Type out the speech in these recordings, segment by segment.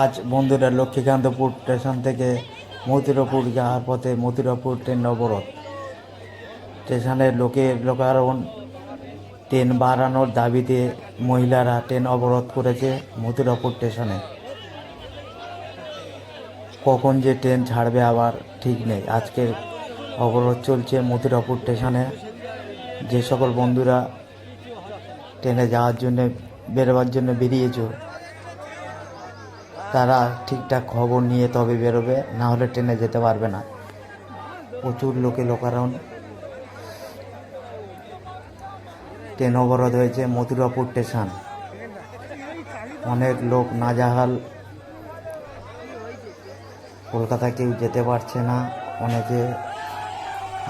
আজ বন্ধুরা লক্ষ্মীকান্তপুর স্টেশন থেকে মথুরাপুর যাওয়ার পথে মথুরাপুর ট্রেন অবরোধ। স্টেশনের লোকের লোকারণ, ট্রেন বাড়ানোর দাবিতে মহিলারা ট্রেন অবরোধ করেছে মথুরাপুর স্টেশনে। কখন যে ট্রেন ছাড়বে আবার ঠিক নেই। আজকের অবরোধ চলছে মথুরাপুর স্টেশনে। যে সকল বন্ধুরা ট্রেনে যাওয়ার জন্য, বেরোবার জন্য বেরিয়েছো তারা ঠিকঠাক খবর নিয়ে তবে বেরোবে, না হলে ট্রেনে যেতে পারবে না। প্রচুর লোকে লোকারণ। ট্রেন অবরোধ হয়েছে মথুরাপুর স্টেশন। অনেক লোক নাজাহাল। কলকাতা কেউ যেতে পারছে না। অনেকে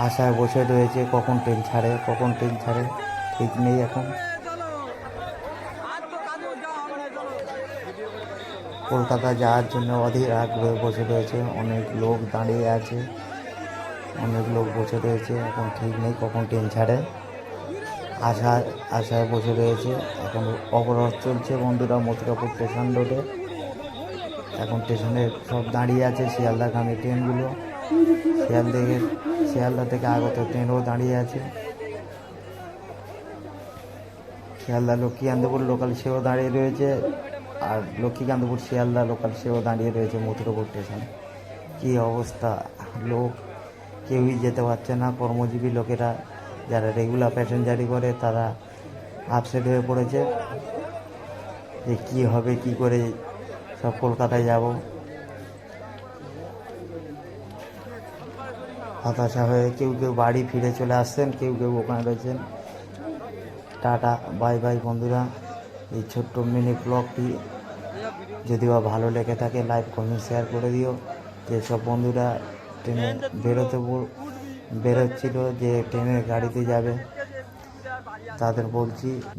আশায় বসে রয়েছে, কখন ট্রেন ছাড়ে, কখন ট্রেন ছাড়ে, ঠিক নেই এখন। কলকাতা যাওয়ার জন্য অধীর আগ্রহে বসে রয়েছে। অনেক লোক দাঁড়িয়ে আছে। অনেক লোক বসে রয়েছে। এখন ঠিক নেই কখন ট্রেন ছাড়ে। আশায় আশায় বসে রয়েছে। এখন অবরোধ চলছে বন্ধুরা মথুরাপুর স্টেশন রোডে এখন স্টেশনে সব দাঁড়িয়ে আছে শিয়ালদাগামী ট্রেনগুলো শিয়াল থেকে শিয়ালদা থেকে আগত ট্রেনও দাঁড়িয়ে আছে। শিয়ালদা লক্ষ্মীকান্তপুর লোকাল সেও দাঁড়িয়ে রয়েছে। আর লক্ষ্মীকান্তপুর শিয়ালদা লোকাল সেও দাঁড়িয়ে রয়েছে মথুরাপুর স্টেশনে কী অবস্থা? লোক কেউই যেতে পারছে না। কর্মজীবী লোকেরা যারা রেগুলার প্যাসেঞ্জারি করে, তারা আপসেট হয়ে পড়েছে। যে কী হবে, কি করে সব কলকাতায় যাব? হতাশা হয়ে কেউ কেউ বাড়ি ফিরে চলে আসছেন, কেউ কেউ ওখানে রয়েছেন। টাটা বাই বাই বন্ধুরা। এই ছোট্ট মিনি ব্লগটি যদি বা ভালো লেগে থাকে লাইক কমেন্ট শেয়ার করে দিও। যেসব বন্ধুরা ট্রেনে বেরোতে বেরোচ্ছিল যে ট্রেনের গাড়িতে যাবে, তাদের বলছি